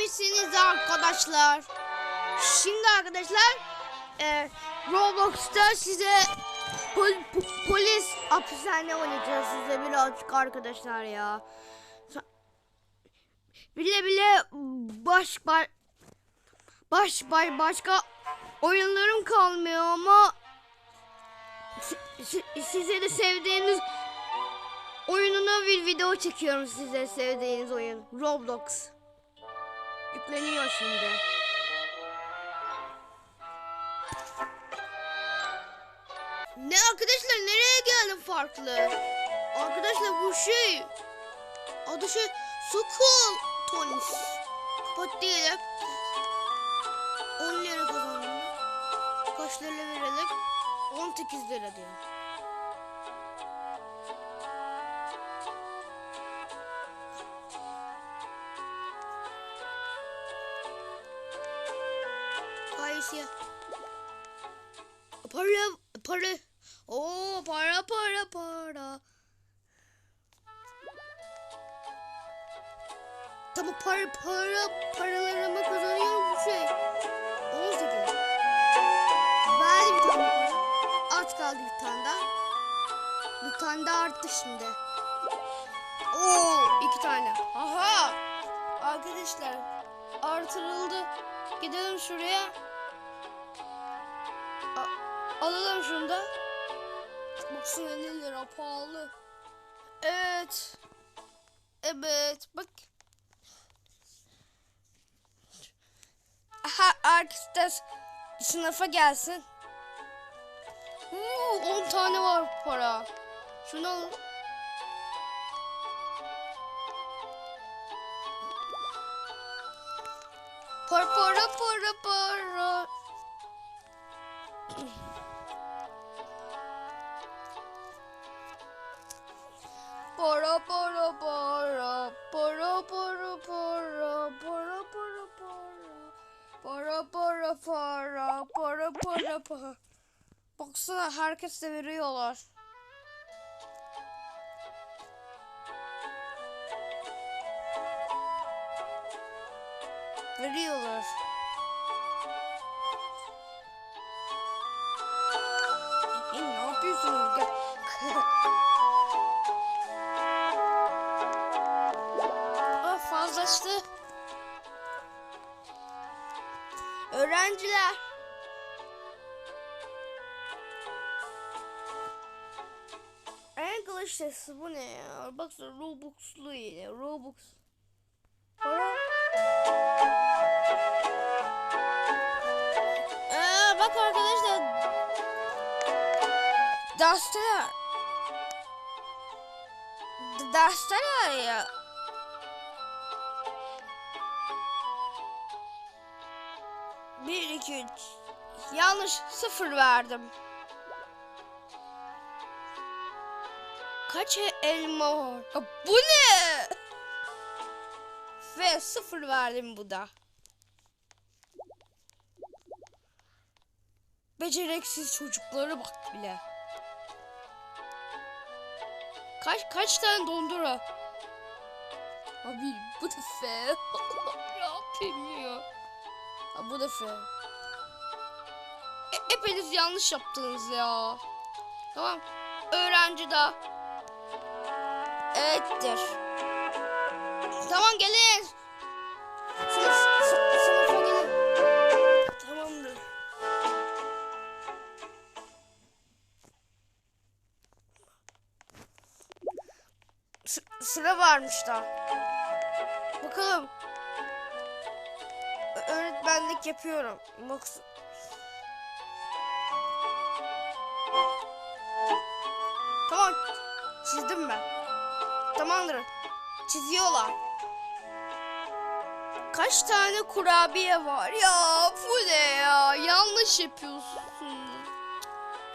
özlemişsiniz arkadaşlar. Şimdi arkadaşlar e, Roblox'ta size pol- po- polis hapishane oynayacağız size birazcık arkadaşlar ya. Bile bile baş baş baş baş başka oyunlarım kalmıyor ama si- si- size de sevdiğiniz oyununa bir video çekiyorum size sevdiğiniz oyun Roblox. Yükleniyor şimdi. Ne arkadaşlar nereye geldim farklı? Arkadaşlar bu şey adı şey Sokol Tonis. Diyelim. 10 lira kazandım. Kaç lira verelim? 18 lira diyor. Para. Oo, para, para, para. Tamam para, para, paralarımı kazanıyorum bu şey. 18. Verdi bir tane para. Az kaldı bir tane daha. Bir tane daha arttı şimdi. Oo, iki tane. Aha! Arkadaşlar artırıldı. Gidelim şuraya. Alalım şunu da. Baksana 50 lira pahalı. Evet. Evet bak. Aha arkadaşlar sınıfa gelsin. Hmm, 10 tane var para. Şunu alın. Para para para para. Para para para para para para para para para para para para para para para Baksana herkes de veriyorlar. Veriyorlar. Öğrenciler. English sesi bu ne ya? Baksana Robux'lu yine. Robux. Ee, bak arkadaşlar. Dersler. Dersler ya. Yanlış sıfır verdim. Kaç elma var? Ya bu ne? Ve sıfır verdim bu da. Beceriksiz çocuklara bak bile. Kaç kaç tane dondura? Abi bu da fe. yapayım ya? Ha, bu da fe. E, hepiniz yanlış yaptınız ya. Tamam. Öğrenci de ettir. Tamam gelin. Tamamdır. Sıra varmış da. Bakalım. Öğretmenlik yapıyorum. Bak. Çizdim ben. Tamamdır. Çiziyorlar. Kaç tane kurabiye var ya? Bu ne ya? Yanlış yapıyorsun.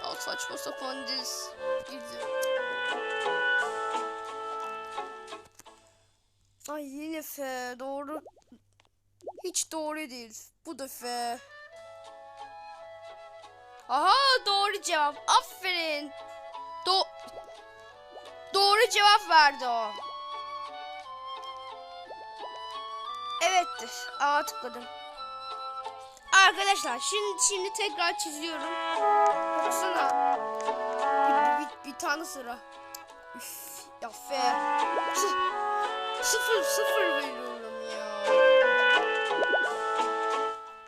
Ya saçma sapan diz. Ay yine F. Doğru. Hiç doğru değil. Bu da F. Aha doğru cevap. Aferin. Do doğru cevap verdi o. evettir. Aa tıkladım. Arkadaşlar şimdi şimdi tekrar çiziyorum. Baksana. Bir, bir, bir tane sıra. Üf, ya fe. Sı- Sıfır sıfır veriyorum ya.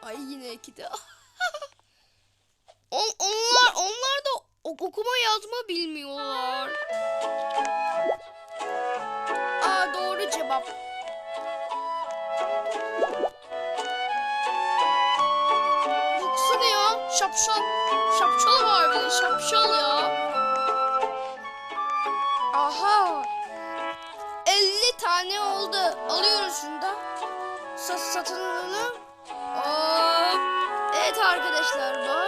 Ay yine iki de. On, onlar onlar da ok- okuma yazma bilmiyorlar. Aa doğru cevap. Baksana ya şapşal. Şapşal var bir de şapşal ya. Aha. 50 tane oldu. Alıyoruz şunu da. Sat satın alalım. Hop. Evet arkadaşlar bak.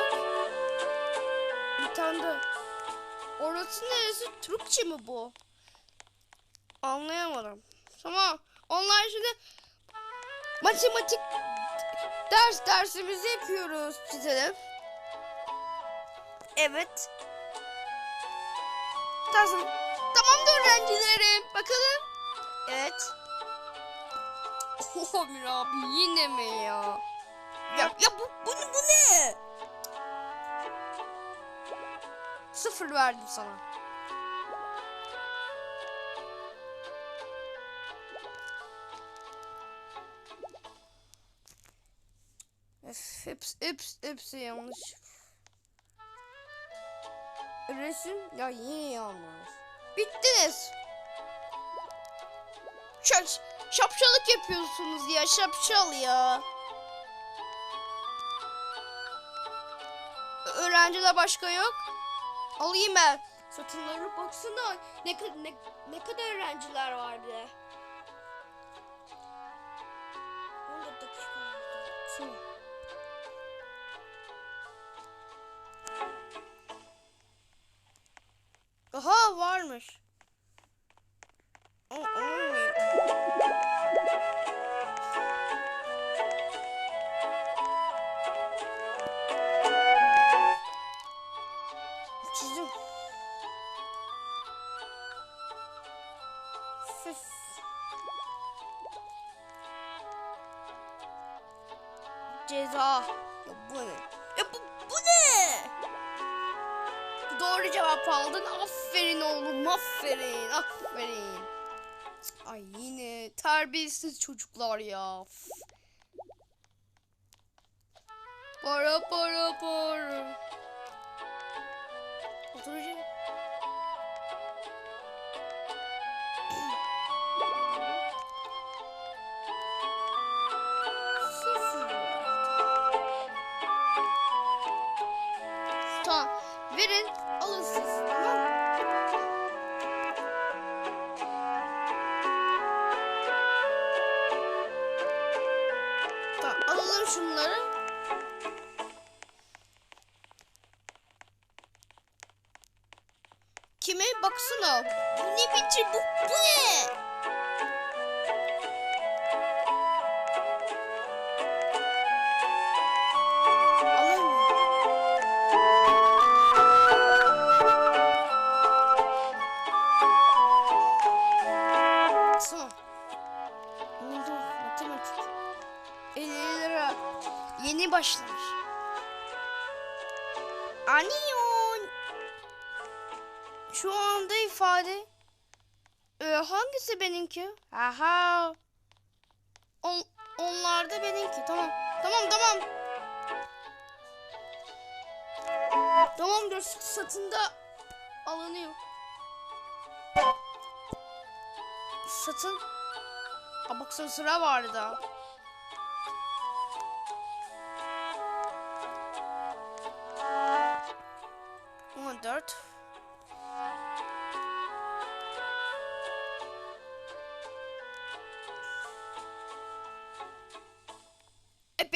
De. Orası neresi? Türkçe mi bu? Anlayamadım. Tamam. Onlar şimdi matematik ders dersimizi yapıyoruz. Çizelim. Evet. Tamam. Tamam da öğrencilerim. Bakalım. Evet. Oh Amir abi yine mi ya? Ya, ya bu, bu, bu ne? Sıfır verdim sana. Öf, hepsi, hepsi, hepsi yanlış. Resim ya yine yanlış. Bittiniz. Şaş, şapşalık yapıyorsunuz ya şapşal ya. Öğrenciler başka yok. Alayım ben. Satınlara baksana. Ne, ne, ne kadar öğrenciler var bir de. 14 dakika. Aha varmış. O, Ceza. Ya bu ne? Ya bu, bu ne? Doğru cevap aldın. Aferin oğlum. Aferin. Aferin. Ay yine terbiyesiz çocuklar ya. Para para para. Oturacağım. Benimki? Aha. On, onlar da benimki. Tamam. Tamam tamam. Tamamdır. Satında alınıyor. Satın. Aa, baksana sıra vardı. On dört.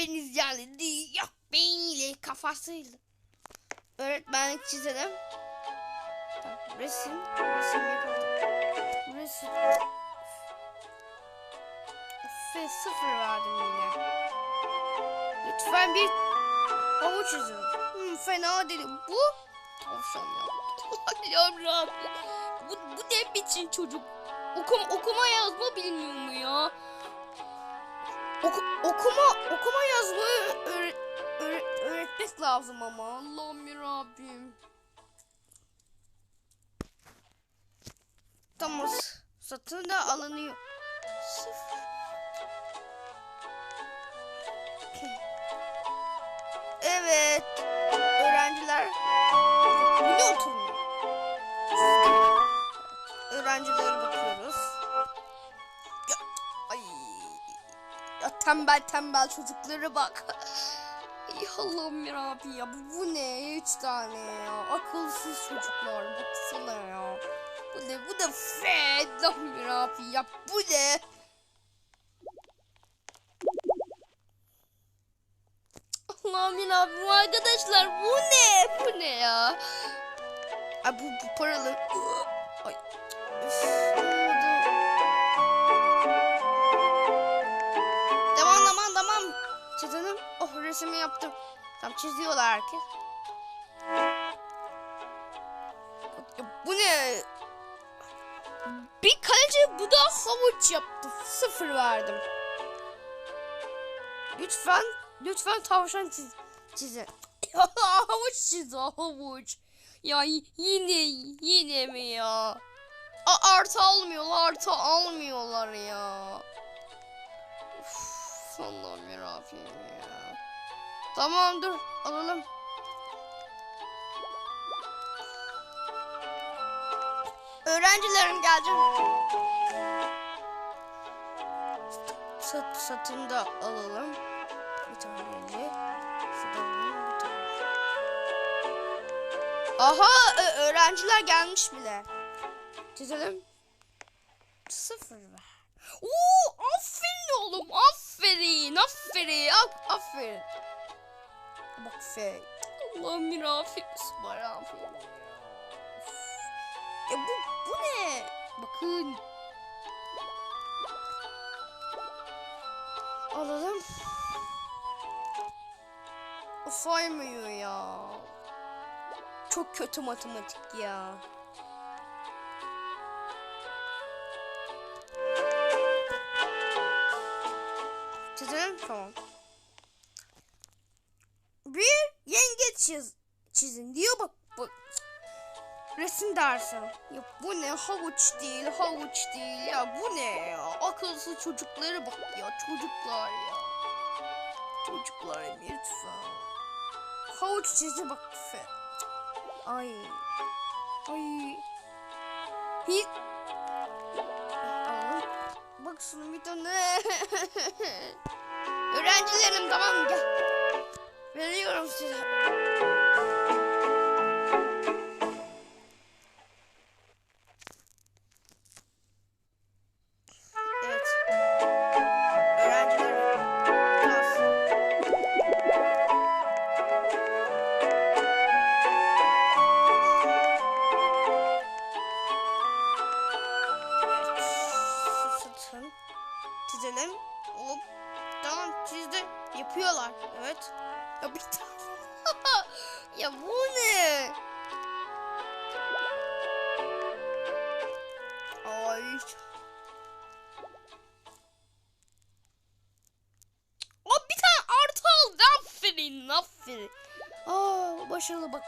Hepiniz değil. Yok beyniyle kafasıyla. Öğretmenlik çizelim. Tamam, resim. Resim yapalım. Resim. Ve sıfır verdim yine. Lütfen bir havuç çizin. Hmm, fena değil. Bu tavşan ya. Bu, bu ne biçim çocuk? Okuma, okuma yazma bilmiyor mu ya? Okuma okuma yazmayı öğre- öğre- öğretmek lazım ama Allah'ım ya Rabbim. Tamam satın da alınıyor. Evet. Öğrenciler bu ne oturmuyor? Öğrencilere bakıyoruz. Tembel tembel çocuklara bak. Ay Allah'ım yarabbim ya bu, bu ne? Üç tane ya. Akılsız çocuklar. Baksana ya. Bu ne? Bu da fe. Allah'ım yarabbim ya. Bu ne? Allah'ım yarabbim arkadaşlar bu ne? Bu ne ya? Ay bu, bu paralı. Ay. Üf, Resmi yaptım. Tam çiziyorlar herkes. Bu ne? Bir kaleci bu da havuç yaptı. Sıfır verdim. Lütfen, lütfen tavşan çiz, çizin. havuç çiz havuç. Ya yine yine mi ya? A, artı almıyorlar, artı almıyorlar ya. Uf, yarabbim ya. Tamam dur alalım. Öğrencilerim gelecek. Sat, satın da alalım. Bir tane. Aha öğrenciler gelmiş bile. Çizelim. Sıfır ver. Oo, aferin oğlum. Aferin. Aferin. Af- aferin. Bak fe. Allah'ım bir afiyet var aferin. Ya bu, bu ne? Bakın. Alalım. O saymıyor ya. Çok kötü matematik ya. Çiz, çizin diyor bak bak. Resim dersi. Ya bu ne havuç değil havuç değil ya bu ne ya akılsız çocuklara bak ya çocuklar ya. Çocuklar lütfen. Havuç çizi bak fe. Ay. Ay. Hiç. Bak şunu bir tane. Öğrencilerim tamam gel. Veriyorum size. Evet. Öğrenciler biraz. Evet. Satın. Çizelim. Hop. Tamam çizdi. Yapıyorlar. Evet. Ya bir ya bu ne? Ay. O bir tane artı aldı. Aferin. Aferin. Aa başarılı bak.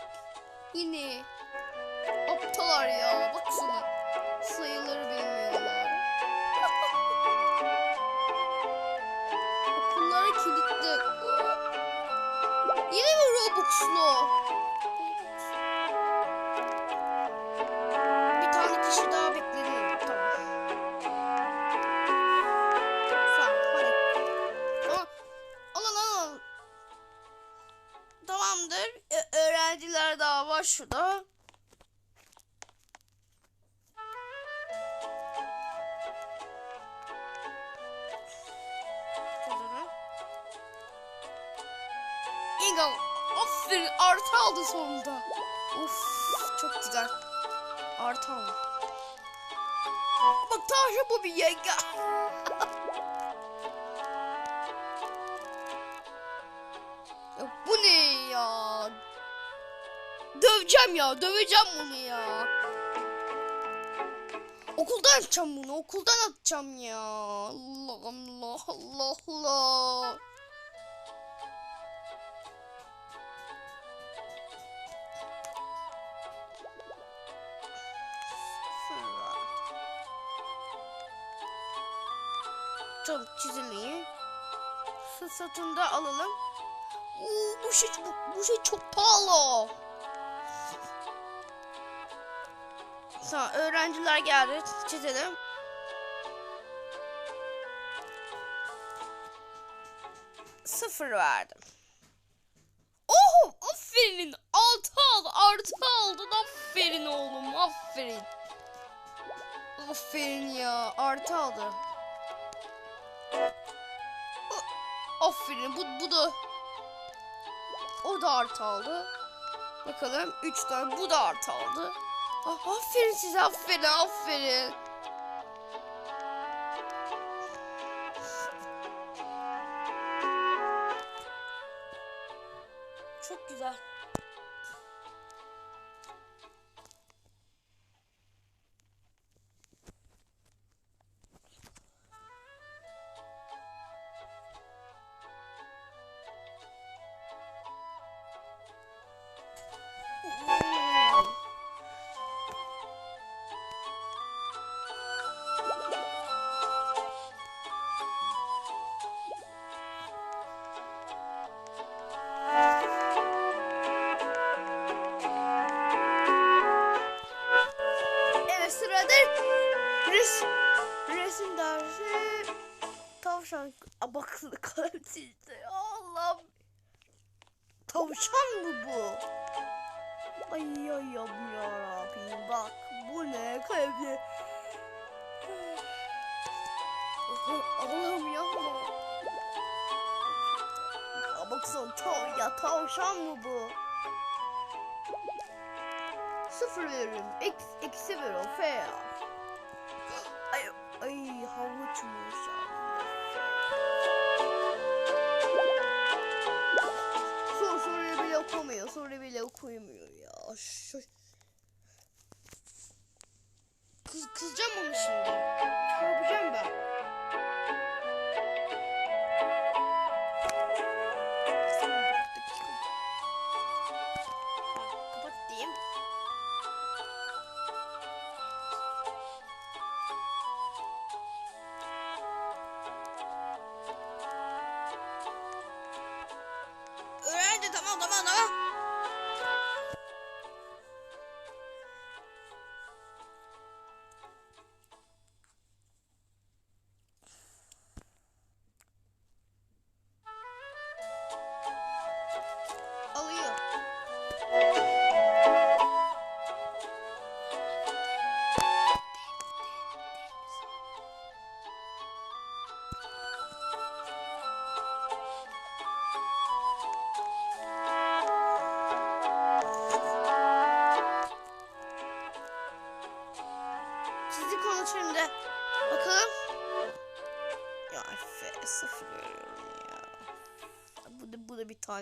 Yine. Aptalar ya. Baksana. Sayıları Yine Aferin artı aldı sonunda. Of çok güzel. Artı aldı. Bak Tahir bu bir yenge. ya bu ne ya? Döveceğim ya döveceğim bunu ya. Okuldan atacağım bunu. Okuldan atacağım ya. Allah Allah Allah Allah. Satın da alalım. Oo, bu şey bu, bu şey çok pahalı. Tamam öğrenciler geldi. Çizelim. Sıfır verdim. Oh aferin. Altı aldı. Artı aldın. Aferin oğlum. Aferin. Aferin ya. Artı aldı. Aferin. Bu, bu da o da artı aldı. Bakalım 3 tane bu da artı aldı. Ah, aferin size aferin aferin. Tavşan mı bu? Sıfır veririm. Eks, eksi ver o F ya. Ay, ay havuç mu Soru soruyu bile okumuyor. Soru bile okuyamıyor ya. Kız, kızacağım onu şimdi.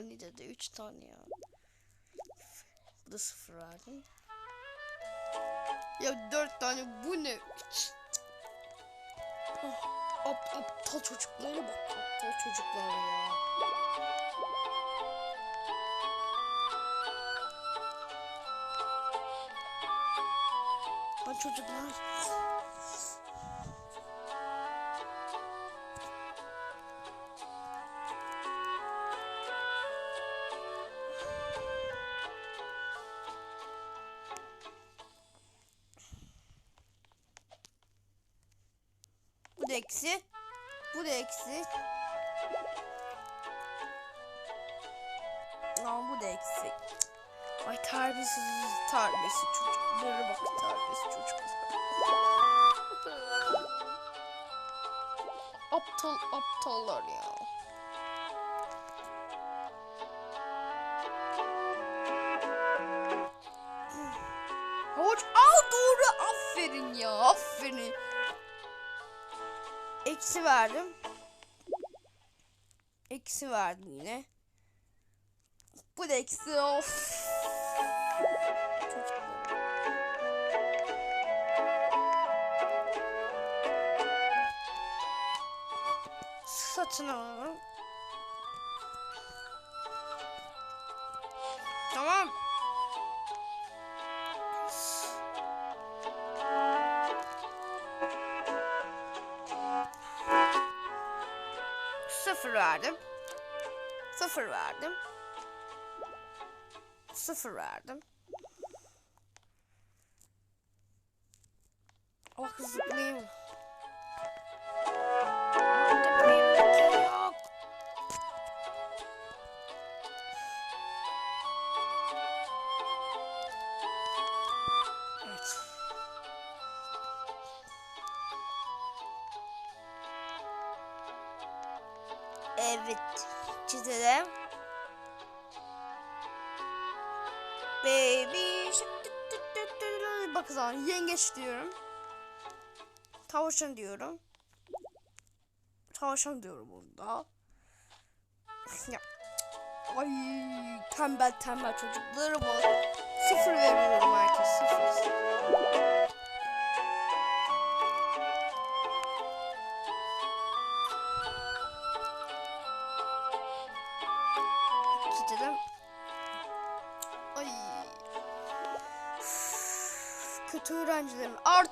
Tane dedi. Üç tane ya. Bu da sıfır verdim. Ya dört tane bu ne? Üç. Oh, ap, aptal çocuklara bak. Aptal çocuklar ya. Lan çocuklar. Bu da eksi. Aa, bu da eksi. Ay terbiyesiz, terbiyesiz çocuklara bak terbiyesiz çocuklar. Aptal aptallar ya. Havuç al doğru aferin ya aferin. Eksi verdim. Eksi verdim yine. Bu da eksi of. Satın alalım. Sıfır verdim. Sıfır verdim. Evet. Çizelim. Baby. Bak zaman yengeç diyorum. Tavşan diyorum. Tavşan diyorum burada. Ya. Ay tembel tembel çocukları bak. Sıfır veriyorum herkes sıfır.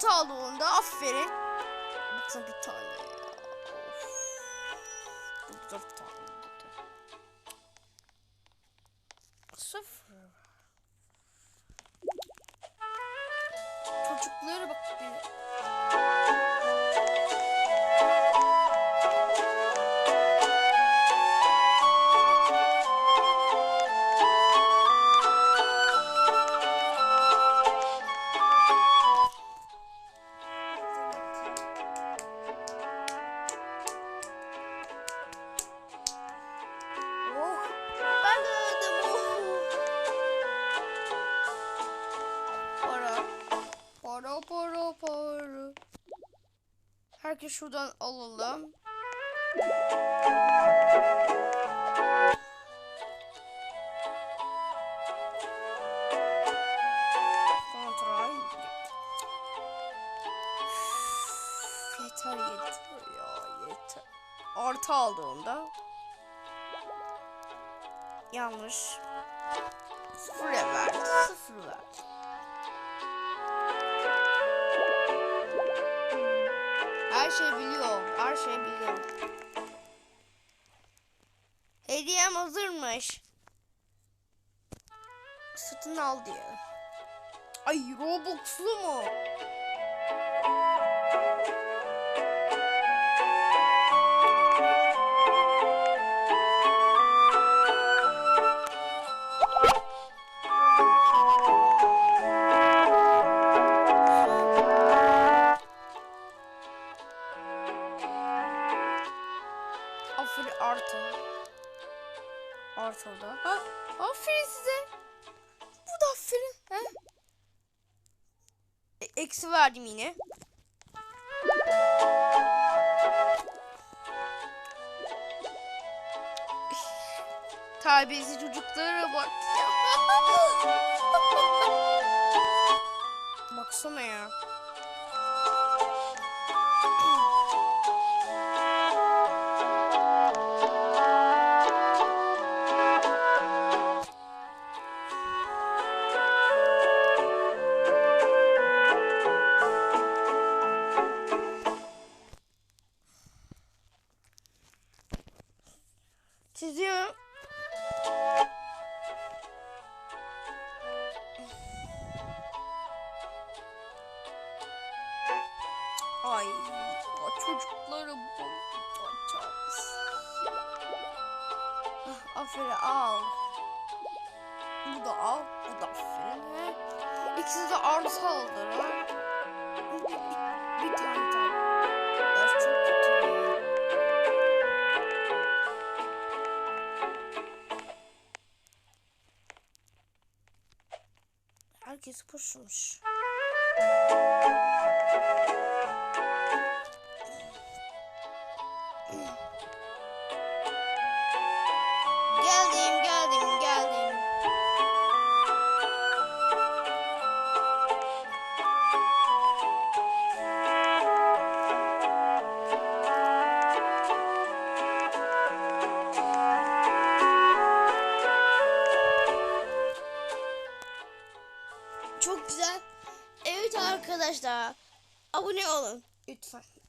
Artı aldığında aferin. Baksana bir tane ya. Of. Bu dört tane. Sıfır. Çocuklara bak bir. Şuradan alalım. Kontrol. Yeter yeter ya yeter. Artı aldığında. Yanlış. Sıfır verdi. Sıfır verdi. Her şey biliyor. Her şey biliyor. Hediyem hazırmış. Satın al diye. Ay Robux'lu mu? Terbiyesiz çocuklara bak. Baksana ya. İkisi de arsa. Bir, bir. Herkes koşmuş.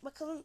Bakalım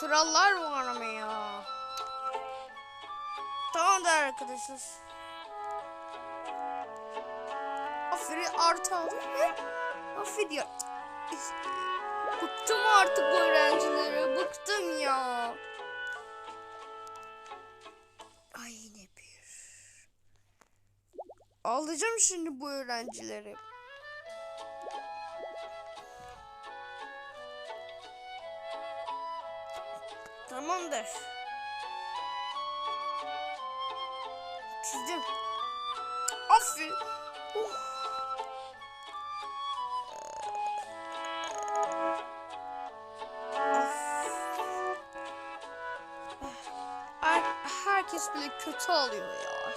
kurallar var mı ya? Tamamdır arkadaşlar. Aferin artı aldım. Aferin ya. Bıktım artık bu öğrencilere. Bıktım ya. Ay ne bir. Alacağım şimdi bu öğrencileri. herkes bile kötü oluyor ya.